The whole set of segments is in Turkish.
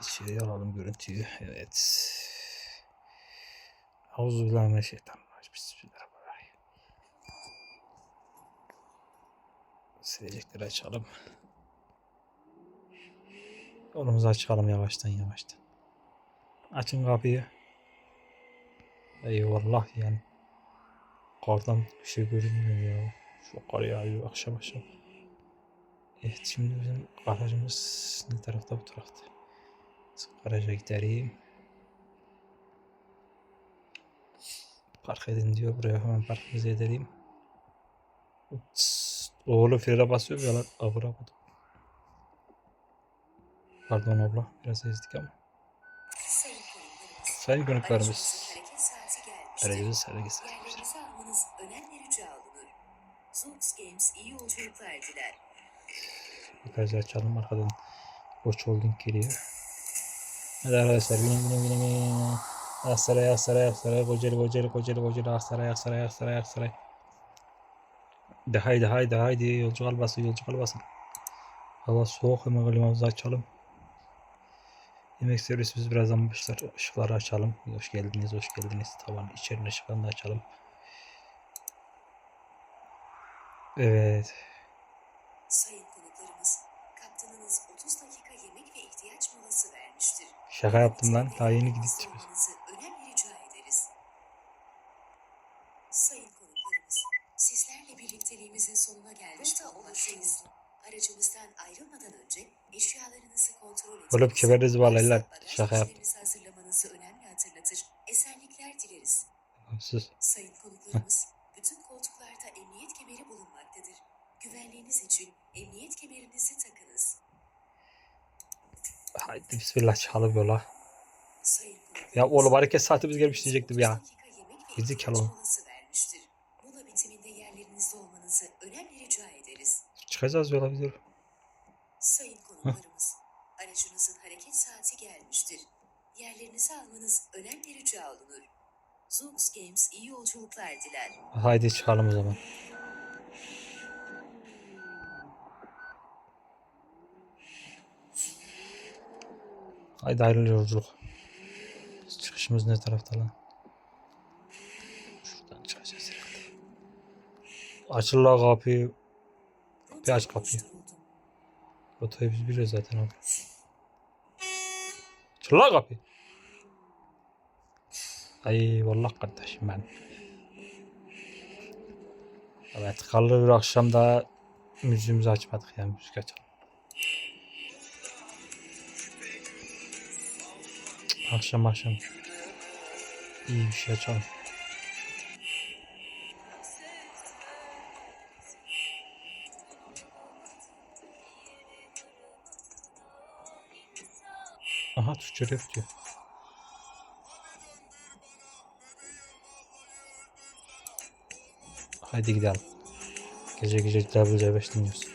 Şey alalım görüntüyü. Evet. Euzubillahimineşşeytanirracim. Bismillahirrahmanirrahim. Silecekleri açalım. Yolumuzu açalım yavaştan yavaştan. Açın kapıyı. Eyvallah yani. Kardan bir şey görünmüyor ya. Şu kar yağıyor akşam akşam. Evet şimdi bizim garajımız ne tarafta bu tarafta. Garaja gidelim. Park edin diyor buraya hemen parkımızı edelim. Uts. Oğlum frene basıyor ya lan. Abura abura. Pardon abla biraz ezdik ama. Sayın konuklarımız. Gelmiştir. Aracımızın sergisi. Olunur. Zox Games iyi yolculuklar diler. Bagajı açalım arkadan. Boş holding geliyor. Hadi arkadaşlar binin binin binin binin. Aksaray Aksaray Aksaray Kocaeli Kocaeli Kocaeli Kocaeli Aksaray Aksaray Aksaray Aksaray. De haydi haydi haydi yolcu kalbası yolcu kalbası. Hava soğuk hemen klimamızı açalım. Yemek servisimiz birazdan başlar. Işıkları açalım. Hoş geldiniz, hoş geldiniz. Tavan içerinin ışıklarını açalım. Evet. Sayın konuklarımız, kaptanınız 30 dakika yemek ve ihtiyaç molası vermiştir. Şaka yaptım lan. Daha yeni gidip ederiz. Sayın konuklarımız, sizlerle birlikteliğimizin sonuna gelmiş bulunmaktayız. Aracımızdan ayrılmadan önce eşyalarınızı kontrol etmenizi, Oğlum kemerinizi bağlayın lan. Şaka yaptım. Bismillah çalım yola. Ya oğlum hareket saatimiz gelmiş diyecektim 30 ya. rica ederiz. Çıkacağız yola biz. Sayın konuklarımız, aracınızın hareket saati gelmiştir. Yerlerinizi almanız önemli rica olunur. Zoox Games iyi yolculuklar diler. Haydi çıkalım o zaman. Haydi hayırlı yolculuk. Çıkışımız ne tarafta lan? Şuradan çıkacağız herhalde. Açıl la kapıyı. Bir aç kapıyı. Rotayı biz biliyoruz zaten abi. Açıl la kapıyı. Ay vallahi kardeşim ben. Evet karlı bir akşamda müziğimizi açmadık yani müzik açalım. Akşam akşam iyi bir şey açalım. Aha Türkçe rap diyor. Haydi gidelim. Gece gece WC5 dinliyoruz.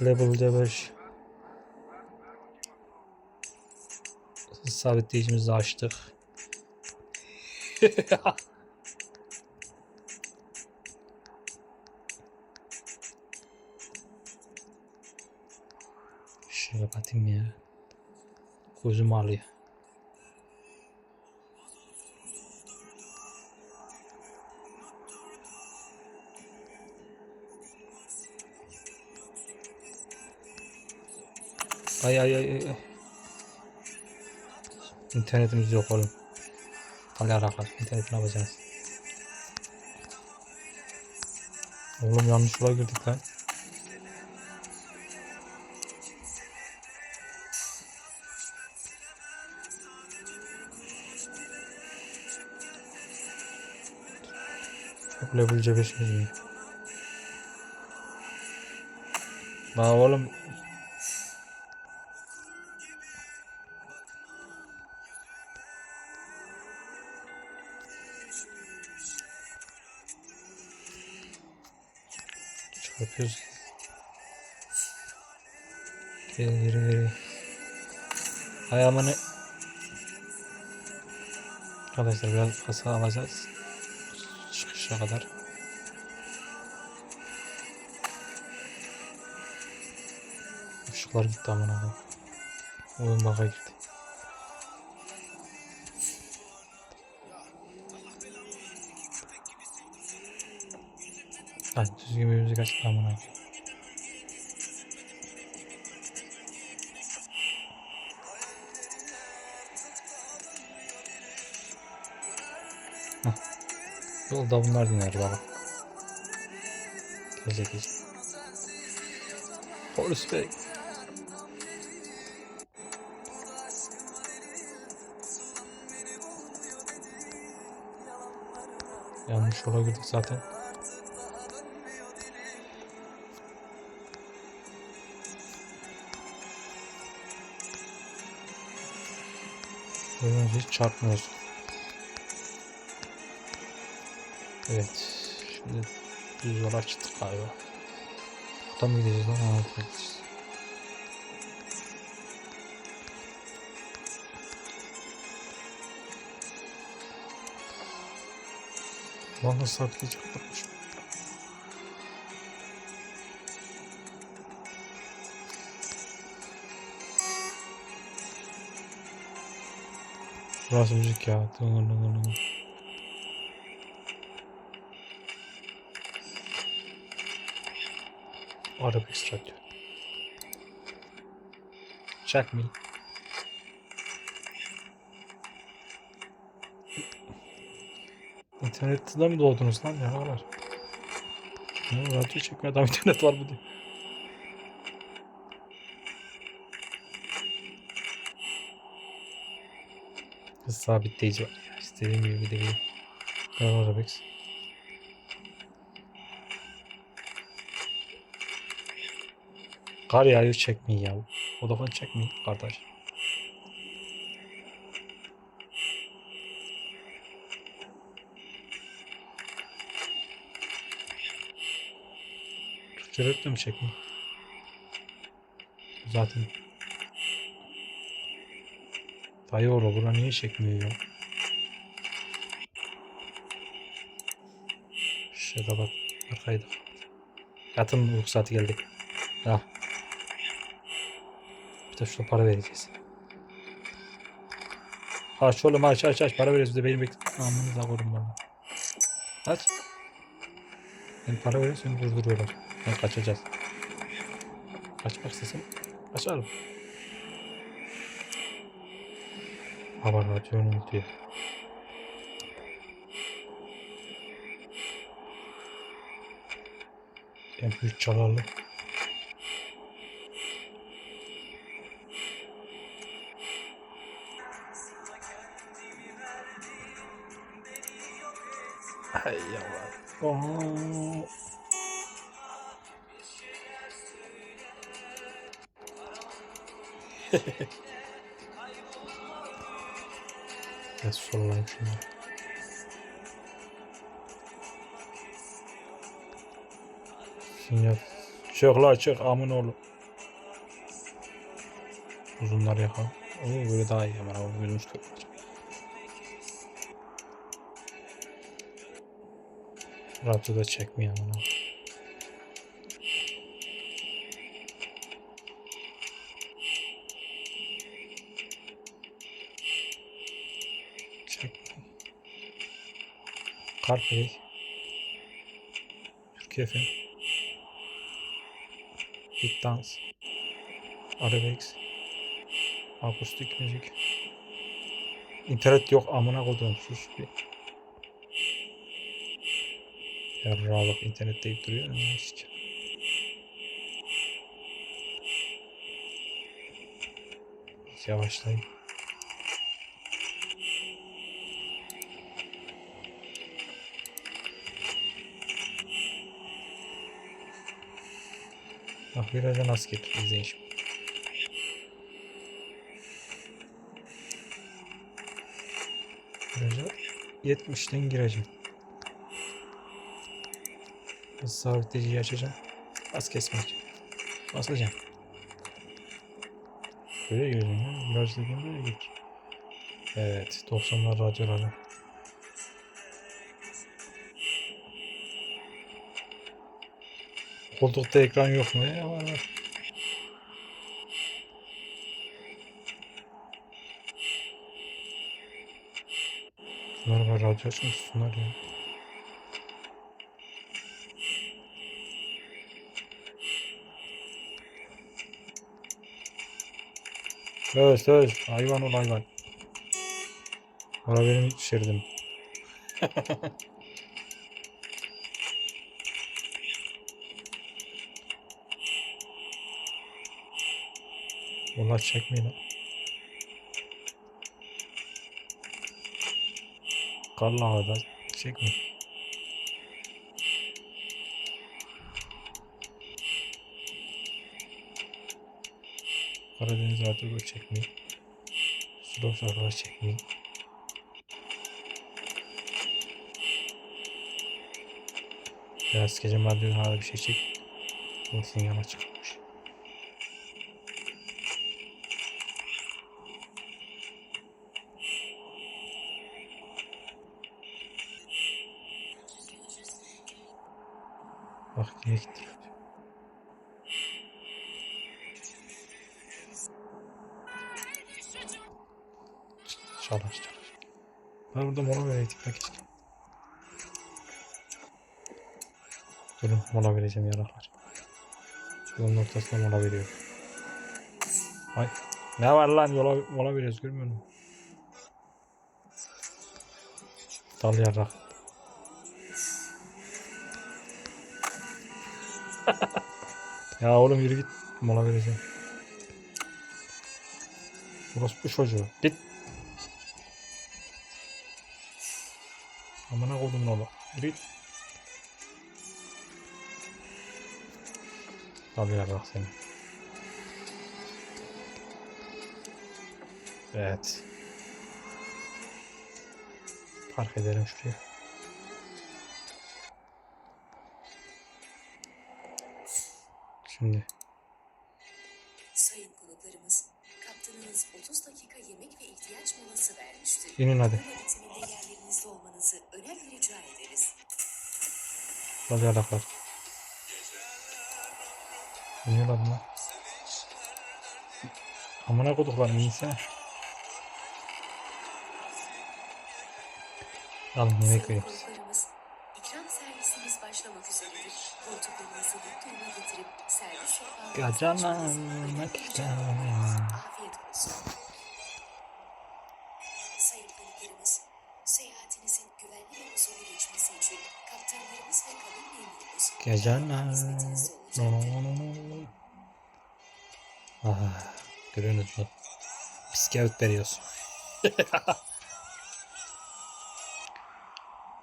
Level C5 Sabitleyicimizi açtık. Şöyle kapatayım ya. Gözüm ağrıyor. Ay ay ay. İnternetimiz yok oğlum. Alakalı. İnternet ne yapacağız? Oğlum yanlış yola girdik lan. Çok level C5 mi? Lan oğlum yapıyoruz. Geri geri geri. Ayağımını Arkadaşlar biraz kasa alacağız. Çıkışa kadar. Işıklar gitti amına. Oyun baka gitti. Lan düzgün bir müzik amına koyayım. Hah. Yolda bunlar dinler baba. Gezek gezek. Polis bey. Yanlış yola girdik zaten. Böyle hiç çarpmıyoruz. Evet. Şimdi düz yola çıktık galiba. Buradan mı gideceğiz lan? Buradan gideceğiz. Lan nasıl sabitleyeceklermiş? Burası müzik ya. Dıngır dıngır dıngır. Arabesk radyo. Check me. İnternette de mi doğdunuz lan ya var? Ya, radyo çekmeye adam internet var mı diyor. Hız sabitleyici var ya. İstediğim gibi bir. Kral Arabesk. Kar yağıyor çekmeyin ya. Vodafone çekmeyin kardeş. Türkçe rap de mi çekmeyin? Zaten Dayı oğlu bura niye çekmiyor ya? Şurada bak arkaydı. Yatın ruhsatı geldik. Ha. Bir de şurada para vereceğiz. Aç oğlum aç aç aç para bir de beni bekle. Amını da koydum bana. Aç. Ben para veriyorum seni durduruyorlar. Ben kaçacağız. Kaçmak istedim. Kaçarım. Haber radyonun diyor. MP3 çalarlı. Ay yavrum. Oo. Biraz sollayayım şunları. Sinyal. Çık la çık amın oğlu. Uzunlar yakalım. Oo böyle daha iyi ama abi gözümüz kırpmayacak. Radyoda çekmiyor ama. Carplay. Türkiye FM. Big Dance. Arabex. Akustik müzik. İnternet yok amına koydum sus bir. Yarrağa bak internet deyip duruyor. Amına sikeyim. Viraja nasıl getir izleyin şimdi. Viraja 70'ten gireceğim. Hız sabitleyiciyi açacağım. Az kesmeyeceğim. Basacağım. Böyle gireceğim ya. Viraj dediğim böyle gir. Evet. 90'lar radyoları. Koltukta ekran yok mu? Ya, var var. Bunlar var radyo açmışsınlar ya. Öz öz hayvan ol hayvan. Ara benim şeridim. Onlar çekmeyin. lan. Karlı havada çekmeyin. Karadeniz artık çekmeyin. Sudan sonra çekmeyin. Biraz gece maddenin hala bir şey çek. Bu sinyal açıkmış. Çalış çalış. Ben burada mola vereydik bak işte. Durun mola vereceğim yaraklar. Yolun ortasına mola veriyorum. Ay ne var lan yola mola veriyoruz görmüyor musun? Dal yarak. ya oğlum yürü git mola vereceğim. Burası bu çocuğu. Git. Koydum oğlum. Yürü git. Tabii yarak seni. Evet. Park edelim şuraya. Şimdi Sayın konuklarımız, kaptanınız 30 dakika yemek ve ihtiyaç molası vermiştir. inin hadi. Olmanızı önemli rica ederiz. Tabii yaraklar. İniyorlar bunlar. Amına koduklarım iyiyse. Alın yemek Sayın vereyim. konuklarımız, ikram servisimiz başlamak üzeredir. Koltuklarınızı dik duruma getirip servis sehpanızı Gacana açmanızı önemli rica istemem. Afiyet olsun. Sayın konuklarımız, seyahatinizin güvenli ve huzurlu geçmesi için kaptanlarımız ve kabin memurumuz hizmetinizde No, olacaktır. no, no, no. Ah, görüyorsunuz mu? Bisküvit veriyorsun.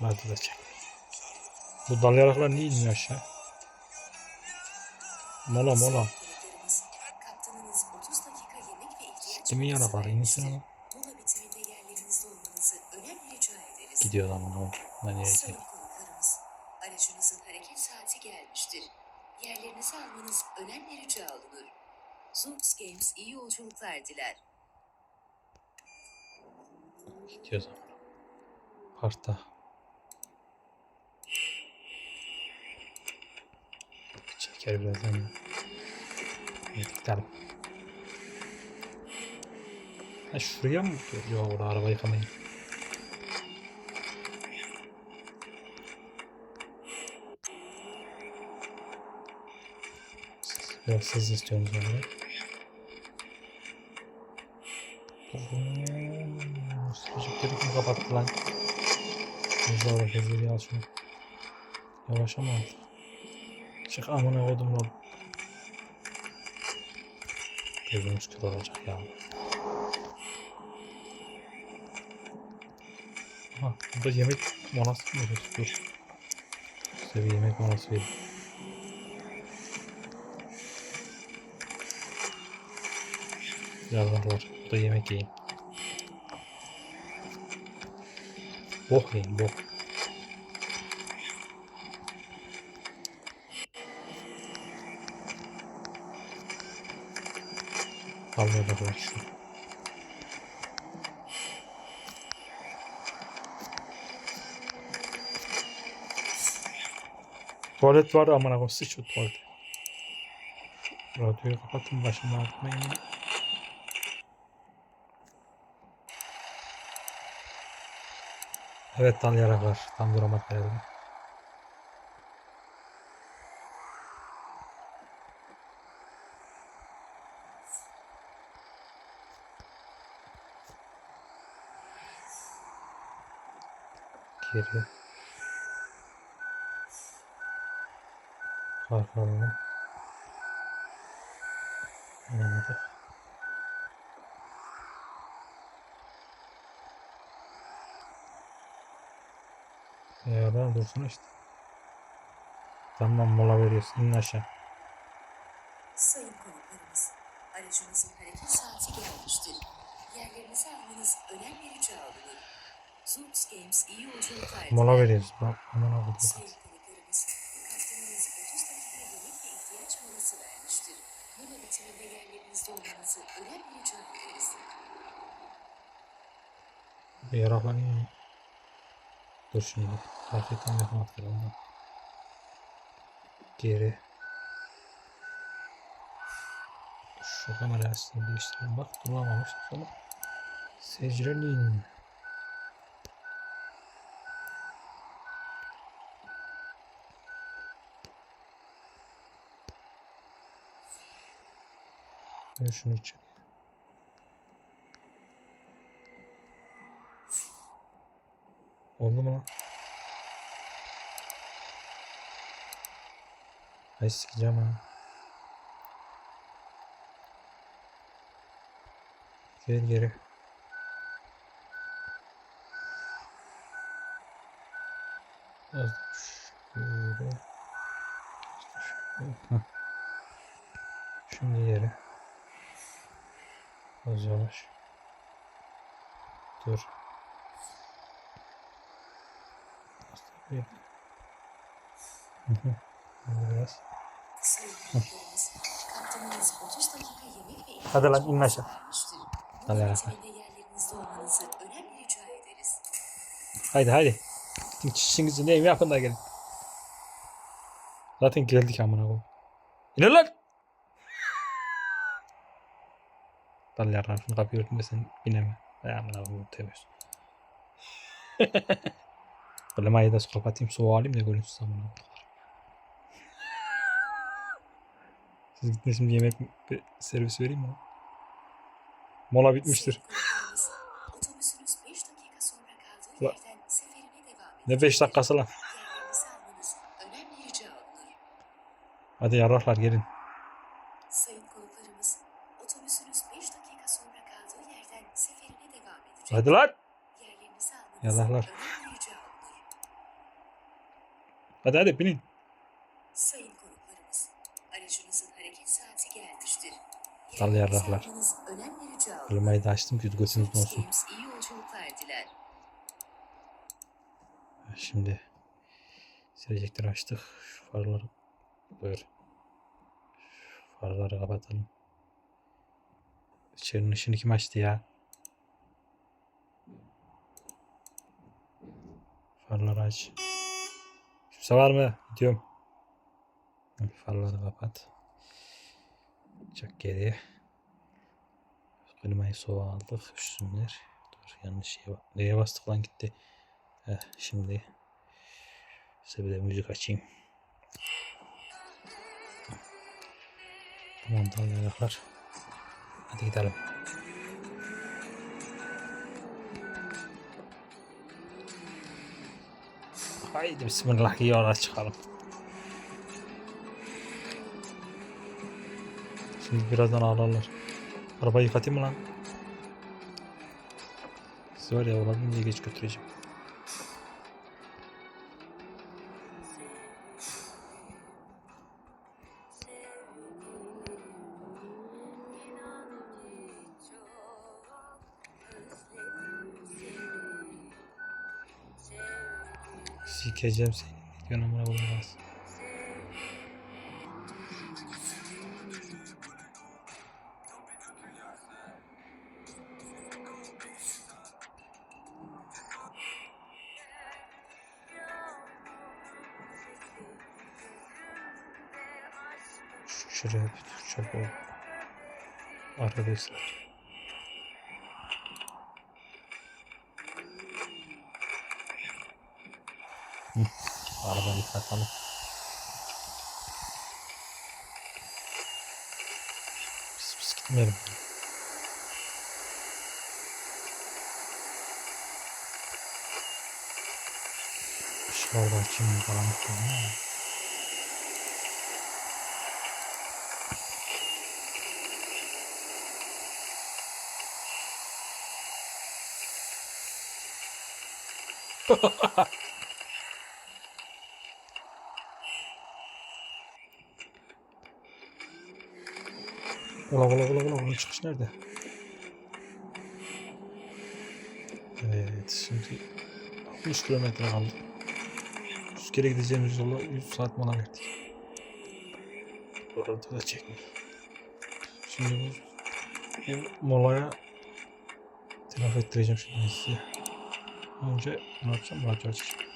Hadi da çek. Bu dal yaraklar niye inmiyor aşağı? Mola mola. Kaptanınız 30 dakika yemek ve ihtiyaç Kimin molası yaraklar vermiştir. insin ama. Mola bitiminde yerlerinizde olmanızı önemli rica ederiz. Gidiyor bunu. Lan nereye Sayın gidiyor? konuklarımız, aracınızın hareket saati gelmiştir. Yerlerinizi almanız önemli rica olunur. Zoox Games iyi yolculuklar diler. Gidiyor zaman. Parkta. Çeker birazdan. Evet, gidelim. Ha şuraya mı gidiyor? Yok orada araba yıkamayın. Biraz siz istiyorsunuz onu. Sıcakları kim kapattı lan? Hızlı olarak hızlı al şunu. Yavaş ama. Çık amına koydum lan. Gözümüz kör olacak ya. Aha burada yemek molası mı? Dur. Size bir yemek molası vereyim. Birazdan var. Burada yemek yiyin. Bok yiyin bok. Kalmıyor da bırak şunu. Tuvalet var amına koyayım sıç o tuvalete. Radyoyu kapatın başımı ağrıtmayın Evet dal yaraklar. Tam duramadı herhalde. Geri. Arka alalım. Ben dursun işte. Tamam mola veriyorsun. İn aşağı. Sayın konuklarımız, aracınızın hareket saati gelmiştir. Yerlerinizi almanız önem verici alınır. Zoox Games iyi yolculuklar. Mola veriyoruz. Bak aman abi. Sayın konuklarımız, kaptanınız 30 dakika yemek ve ihtiyaç molası vermiştir. Mola bitiminde yerlerinizde olmanızı önem verici alırız. Bir yaraklanıyor ya. Dur şimdi. Hakikaten yakın atlayalım. Geri. Şu kamera aslında değiştirelim. Bak duramamış. Sonra secrenin. Ben şunu için. Oldu mu lan? Ay sikeceğim ha. Gel geri. Az şöyle. Şimdi yere. Az yavaş. Dur. Bir. Hı hı. Biraz. Sayın konuklarımız, kaptanınız 30 dakika ihtiyaç Hadi lan, in aşağı. Hadi lan. Haydi haydi. Çişinizi neyim yapın da gelin. Zaten geldik amına koyayım. İnin lan. Dal yarın kapıyı örtmesin bineme. Ay amına koyayım temiz. Klimayı da kapatayım soğuğu alayım da görün siz amına koyayım. Siz gidin şimdi yemek bir servis vereyim mi? Mola bitmiştir. Sayın konuklarımız, otobüsünüz 5 dakika sonra kaldığı La- yerden seferine devam edecek. Ne 5 dakikası lan. Hadi yarraklar gelin. Sayın konuklarımız, otobüsünüz 5 dakika sonra kaldığı yerden seferine devam edecek. Hadi lan. Yerlerinizi almanız Yalahlar. önemli rica olunur. Hadi hadi binin. Sayın konuklarımız, aracınızın hareket saati gelmiştir. Dal yarraklar. Klimayı da açtım ki götünüzde Zoox olsun. Şimdi silecekleri açtık. Şu farları buyur. Şu farları kapatalım. İçerinin ışığını kim açtı ya? Farları aç. Kimse var mı? Gidiyorum. Farları kapat. Çak geriye. Klimayı soğuğa aldık. Üstünler. Dur yanlış şeye bak. Nereye bastık lan gitti. Heh, şimdi size bir de müzik açayım. Tamam yanaklar. Hadi gidelim. Haydi bismillah yola çıkalım. Şimdi birazdan ağlarlar. Arabayı yıkatayım mı lan? Siz var ya olabildiğince geç götüreceğim. Sikeceğim seni. Ne diyorsun amına koyayım az. Şu- Şuraya bir dur çabuk ol. Arkadaşlar. Arabayı yıkatalım. Pis pis gitmeyelim. Dışarıda açayım karanlık değil mi? Ola ola ola ola ola çıkış nerede? Evet şimdi 60 kilometre kaldı. 100 kere gideceğimiz yola 100 saat mola verdik. Orada da çekmiyor. Şimdi bu, bu molaya telafi ettireceğim şimdi size. Önce ne yapacağım? Radyo açacağım.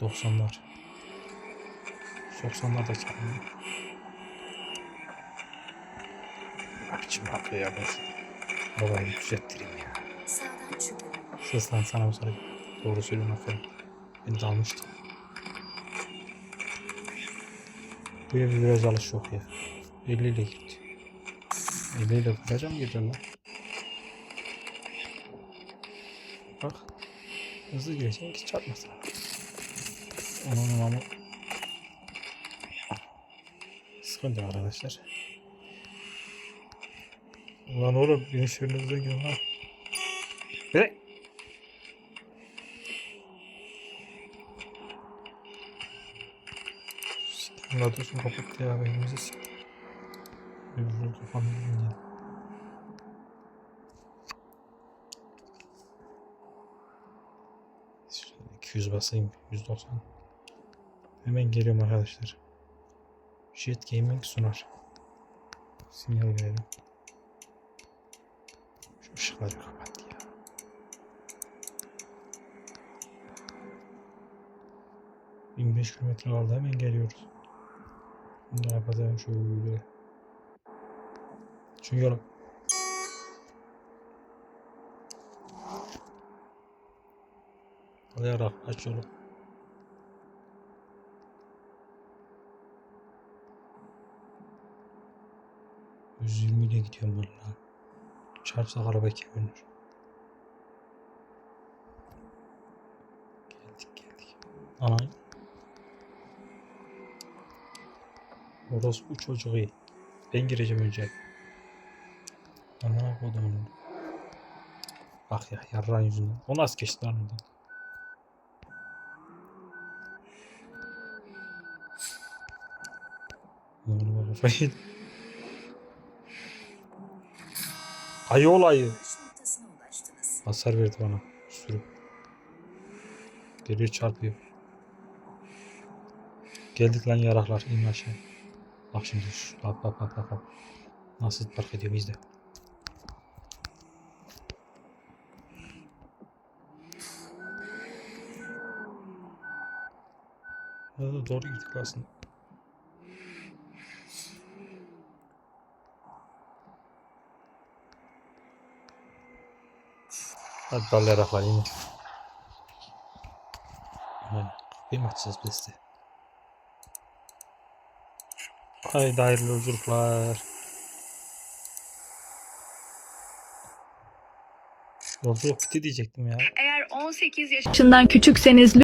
90'lar. 90'lar da çalmıyor. Biçim yapıyor ya ben şu arabayı düzelttireyim ya. Sağdan çıkın. Sus lan sana bu soru. Doğru söylüyorsun aferin. Beni dalmıştı. Bu ev biraz alış yok ya. 50 ile gitti. 50 ile vuracağım gireceğim lan. Bak. Hızlı gireceksin ki çarpmasın. Onun ama sıkıntı arkadaşlar. Ulan oğlum şöyle gidin lan. Hey! Siktir dursun kapattı ya beynimizi siktir. Öbürünü kafamı dinleyelim. Şöyle 200 basayım 190. Hemen geliyorum arkadaşlar. Jet Gaming sunar. Sinyal verelim. Şu ışıkları kapat ya. Bin beş kilometre kaldı hemen geliyoruz. Ne yapacağım şöyle. Çünkü yolum. Hadi ara aç yolu. Yüz gidiyorum valla. Çarpsak araba ikiye. Geldik geldik. Ana. Orospu çocuğu. Ben gireceğim önce. Ana kodumun. Bak ya yarran yüzünden. O nasıl geçti lan oradan? Oldu baba kafayı? Ayı ol ayı. Varış noktasına ulaştınız. Hasar verdi bana. Sürü. Geliyor çarpıyor. Geldik lan yaraklar. İn aşağı. Bak şimdi şu. Bak bak bak bak. Nasıl park ediyor bizde. Doğru gittik aslında. Hadi dal yaraklar in. Ha, Kapıyı mı açacağız biz de? Haydi hayırlı yolculuklar. Yolculuk bitti diyecektim ya. Eğer 18 yaşından küçükseniz